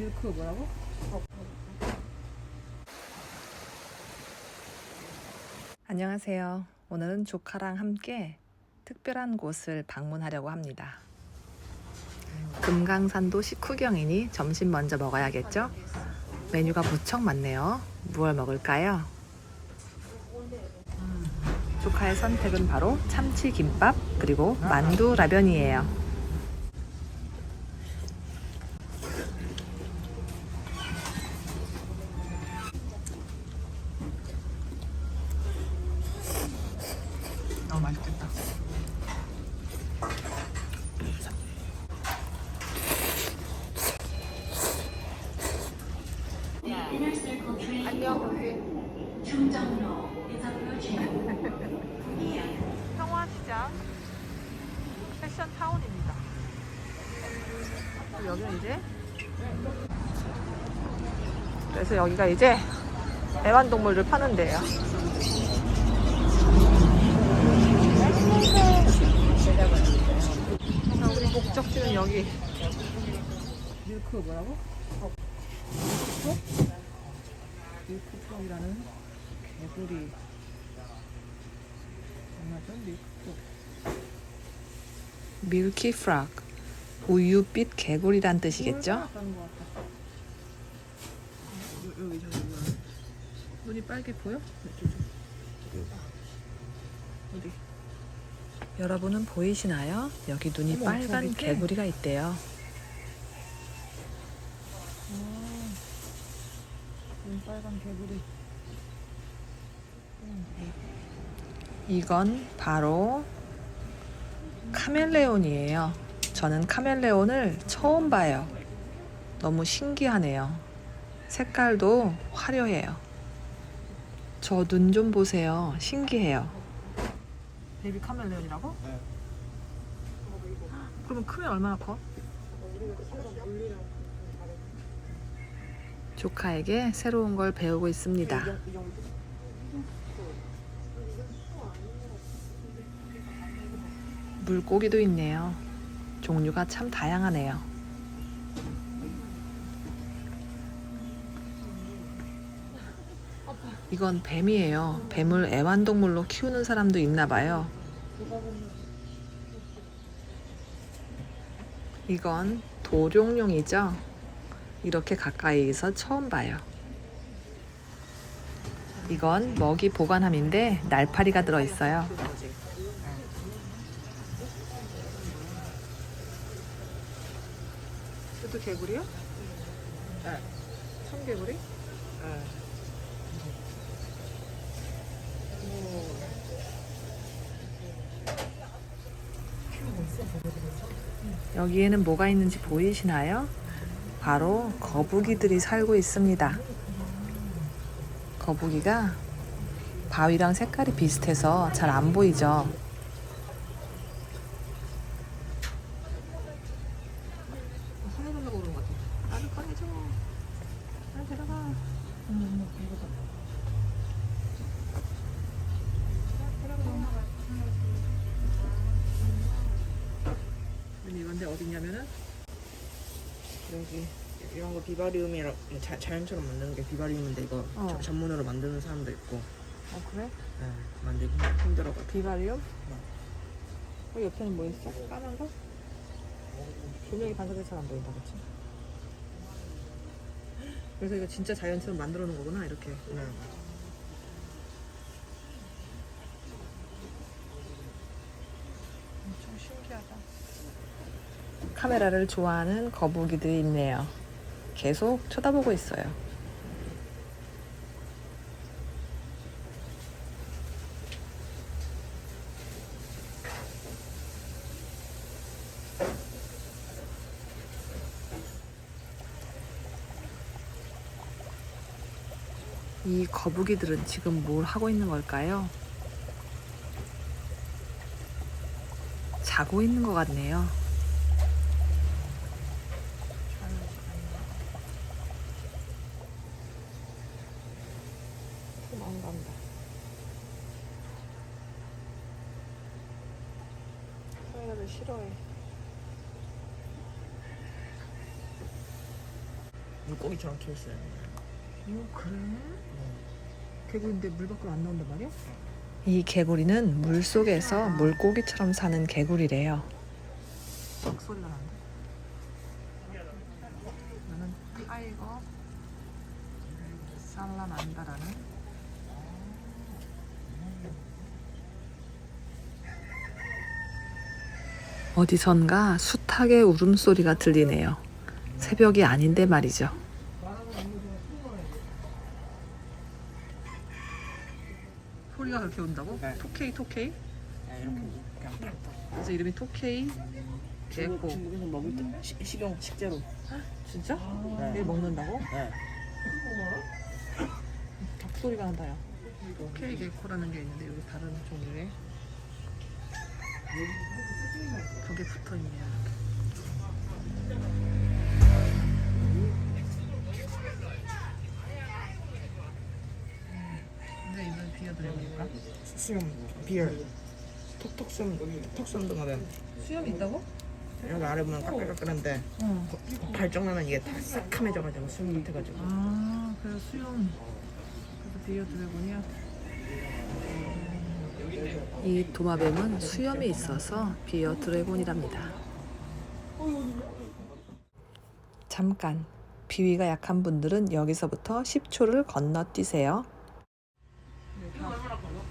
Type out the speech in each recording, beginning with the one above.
밀크 뭐라고? 안녕하세요. 오늘은 조카랑 함께 특별한 곳을 방문하려고 합니다. 금강산도 식후경이니 점심 먼저 먹어야겠죠? 메뉴가 무척 많네요. 무얼 먹을까요? 조카의 선택은 바로 참치 김밥 그리고 만두 라면이에요. 평화시장 패션 타운입니다. 여기는 이제 그래서 여기가 이제 애완동물을 파는 데예요. 자, 우리 목적지는 여기. 밀크 뭐라고? 어. 밀크프로이라는 개구리. 밀크프로. 밀키 프락 우유빛 개구리란 뜻이겠죠? 여- 저기 뭐야? 눈이 빨개 보여? 어디? 여러분은 보이시나요? 여기 눈이 어머, 빨간 저? 개구리가 있대요. 아, 눈 빨간 개구리. 음, 이건 바로 카멜레온이에요. 저는 카멜레온을 처음 봐요. 너무 신기하네요. 색깔도 화려해요. 저 눈 좀 보세요. 신기해요. 베이비 카멜레온이라고? 그러면 크면 얼마나 커? 조카에게 새로운 걸 배우고 있습니다. 물고기도 있네요. 종류가 참 다양하네요. 이건 뱀이에요. 뱀을 애완동물로 키우는 사람도 있나 봐요. 이건 도룡룡이죠. 이렇게 가까이서 처음 봐요. 이건 먹이 보관함인데 날파리가 들어있어요. 이것도 개구리야? 네. 청개구리? 네. 여기에는 뭐가 있는지 보이시나요? 바로 거북이들이 살고 있습니다. 거북이가 바위랑 색깔이 비슷해서 잘 안 보이죠. 화내달라고 그러는 것 같아. 나도 꺼내줘. 나 데려가. 응, 이거다. 근데 이건데 어디냐면은 여기 이런 거 비바리움이라 자, 자연처럼 만드는 게 비바리움인데 이거 어. 저- 전문으로 만드는 사람도 있고 어 그래? 네, 만들기 힘들어가지고 비바리움? 어, 옆에는 뭐 있어? 까만 거? 조명이 반사돼서 잘 안 보인다, 그치? 그래서 이거 진짜 자연처럼 만들어 놓은 거구나 이렇게. 네. 엄청 신기하다. 카메라를 좋아하는 거북이들이 있네요. 계속 쳐다보고 있어요. 이 거북이들은 지금 뭘 하고 있는 걸까요? 자고 있는 것 같네요. 안 간다. 카메라를 싫어해. 물고기처럼 키웠어요. 오 그래? 개구리인데 물 밖으로 안 나온단 말이야? 이 개구리는 물 속에서 물고기처럼 사는 개구리래요. 막 소리가 나는데. 나는 타이거 살라만다라는 어디선가 숱하게 울음소리가 들리네요. 새벽이 아닌데 말이죠. 소리가 그렇게 온다고? 네. 토케이 토케이? 네, 이렇게 그냥 딱 그래서 이름이 토케이 중국, 개코. 중국에서 먹을 때 시, 식용 식재로. 진짜? 네. 얘 먹는다고? 네. 닭소리가 난다 야 토케이 개코라는 게 있는데 여기 다른 종류의 벽에 붙어있네요 근데 수염 비열. 톡톡 쏜 톡톡 쏜동하면 수염이 있다고? 여기 아래 보면 까끌까끌한데 응 발정나면 이게 다 새카매져가지고 수염 같아가지고. 아 그래서 수염 그래서 비어 드래곤이야? 이 도마뱀은 수염이 있어서 비어 드래곤이랍니다. 잠깐 비위가 약한 분들은 여기서부터 10초를 건너뛰세요.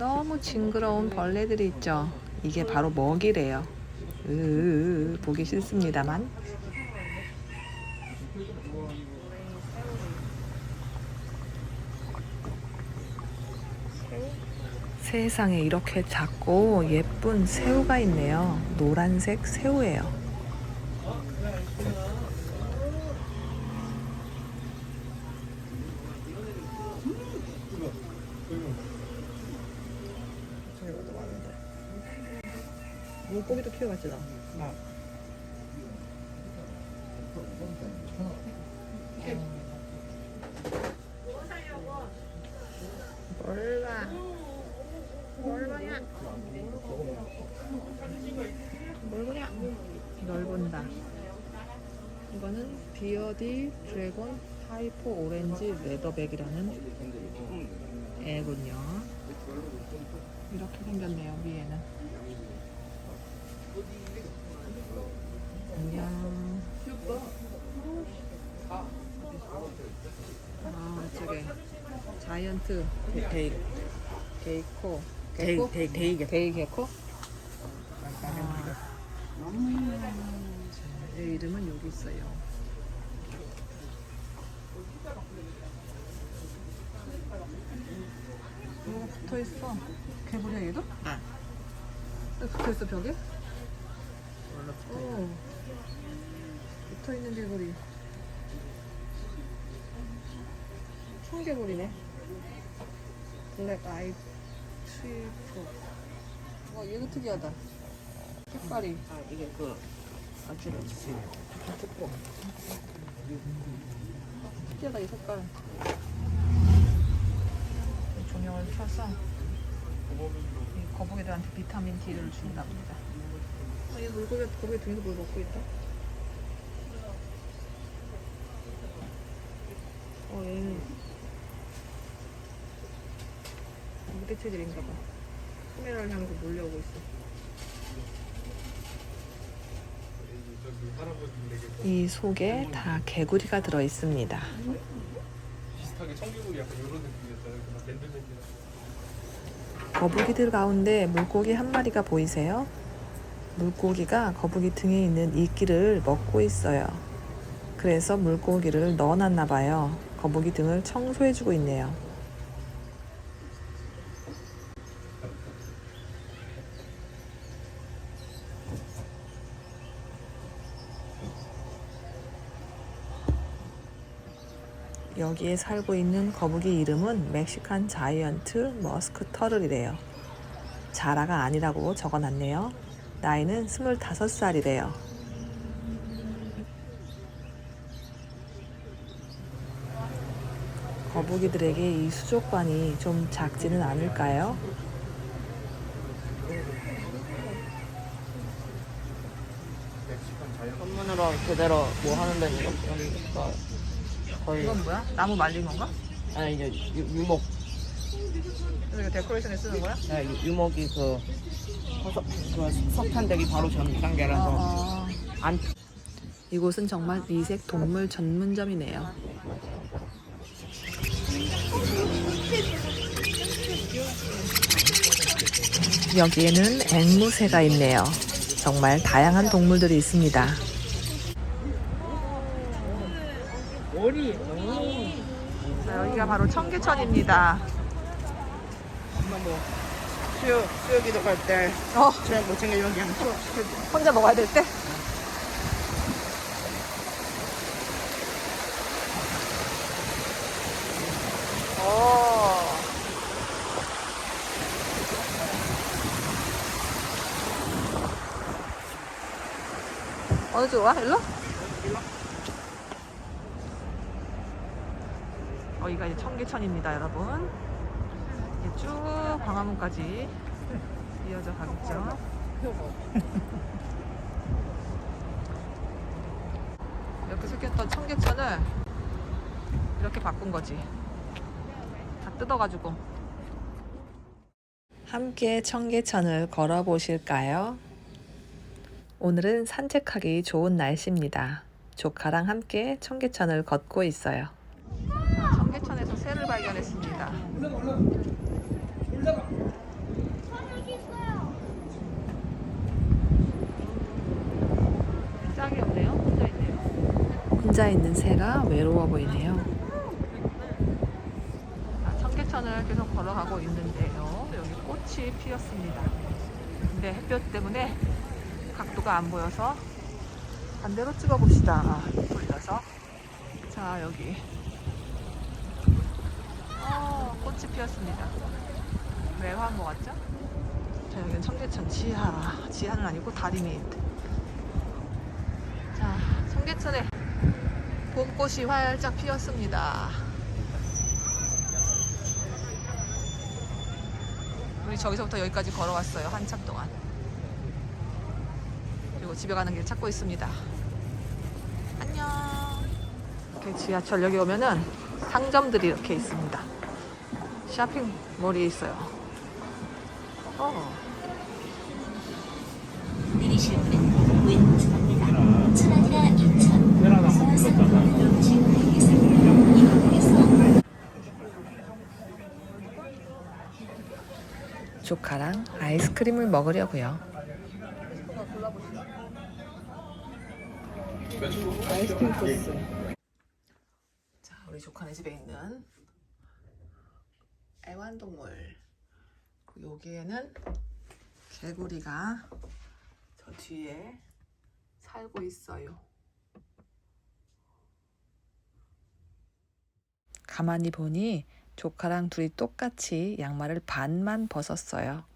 너무 징그러운 벌레들이 있죠. 이게 바로 먹이래요. 으 보기 싫습니다만. 세상에 이렇게 작고 예쁜 새우가 있네요. 노란색 새우예요. 소리가 더 많은데. 나막 몰라. 몰라야. 널 본다. 이거는 비어디 드래곤 하이퍼 오렌지 레더백이라는 애군요. 이렇게 생겼네요 위에는 안녕 아 저게 자이언트 데이 게이코 데이 게코? 데이 데이 게. 데이 게코? 얘 이름은 여기 있어요. 뭐가 붙어 있어? 개구리야 얘도? 네. 왜 붙어 있어 벽에? 붙어. 있는 개구리. 청개구리네. 블랙 아이 트리프. 와 얘도 특이하다. 색깔이. 아 이게 그 아주 두꺼워. 특이하다 이 색깔. 이 조명을 켜서 이 거북이들한테 비타민 D를 준다 봅니다. 아, 얘 물고기 거북이 등에서 뭘 먹고 있다? 어 얘는 무대 체질인가 봐. 카메라를 향해서 몰려오고 있어. 이 속에 다 개구리가 들어 있습니다. 비슷하게 청개구리 약간 이런 느낌이었잖아요. 거북이들 가운데 물고기 한 마리가 보이세요? 물고기가 거북이 등에 있는 이끼를 먹고 있어요. 그래서 물고기를 넣어놨나 봐요. 거북이 등을 청소해주고 있네요. 여기에 살고 있는 거북이 이름은 멕시칸 자이언트 머스크 터틀이래요. 자라가 아니라고 적어놨네요. 나이는 25살이래요. 거북이들에게 이 수족관이 좀 작지는 않을까요? 전문으로 제대로 뭐 하는 데는 여기가 거의 이건 뭐야? 나무 말린 건가? 아니 이제 유, 유목 그래서 이거 데코레이션에 쓰는 거야? 아, 유, 유목이 그, 석, 그 석탄되기 바로 전 단계라서 어, 안 이곳은 정말 이색 동물 전문점이네요. 여기에는 앵무새가 있네요. 정말 다양한 동물들이 있습니다. 머리 자, 여기가 바로 청계천입니다. 수요 수요 기도 갈 때 어, 저녁 못 챙겨주면 그냥 혼자 먹어야 될 때? 오. 어느 쪽으로 와? 일로? 여기가 이제 청계천입니다, 여러분. 이게 쭉 광화문까지 이어져 가겠죠. 이렇게 생겼던 청계천을 이렇게 바꾼 거지. 다 뜯어가지고. 함께 청계천을 걸어보실까요? 오늘은 산책하기 좋은 날씨입니다. 조카랑 함께 청계천을 걷고 있어요. 자, 청계천에서 새를 발견했습니다. 짝이 없네요. 혼자 있네요. 혼자 있는 새가 외로워 보이네요. 자, 청계천을 계속 걸어가고 있는데요. 여기 꽃이 피었습니다. 근데 햇볕 때문에 각도가 안 보여서 반대로 찍어봅시다. 돌려서. 자, 여기. 어, 꽃이 피었습니다. 매화한 것 같죠? 자, 여기는 청계천 지하. 지하는 아니고 다리 밑. 자, 청계천에 봄꽃이 활짝 피었습니다. 우리 저기서부터 여기까지 걸어왔어요. 한참 동안. 그리고 집에 가는 길 찾고 있습니다. 안녕. 이렇게 지하철 여기 오면은 상점들이 이렇게 있습니다. 쇼핑몰이 있어요. 어. 내리실 문은 왼쪽입니다. 천안이나 인천, 서산으로 진행하겠습니다. 이곳에서 조카랑 아이스크림을 먹으려고요. 자, 우리 조카네 집에 있는 애완동물. 그 여기에는 개구리가 저 뒤에 살고 있어요. 가만히 보니 조카랑 둘이 똑같이 양말을 반만 벗었어요.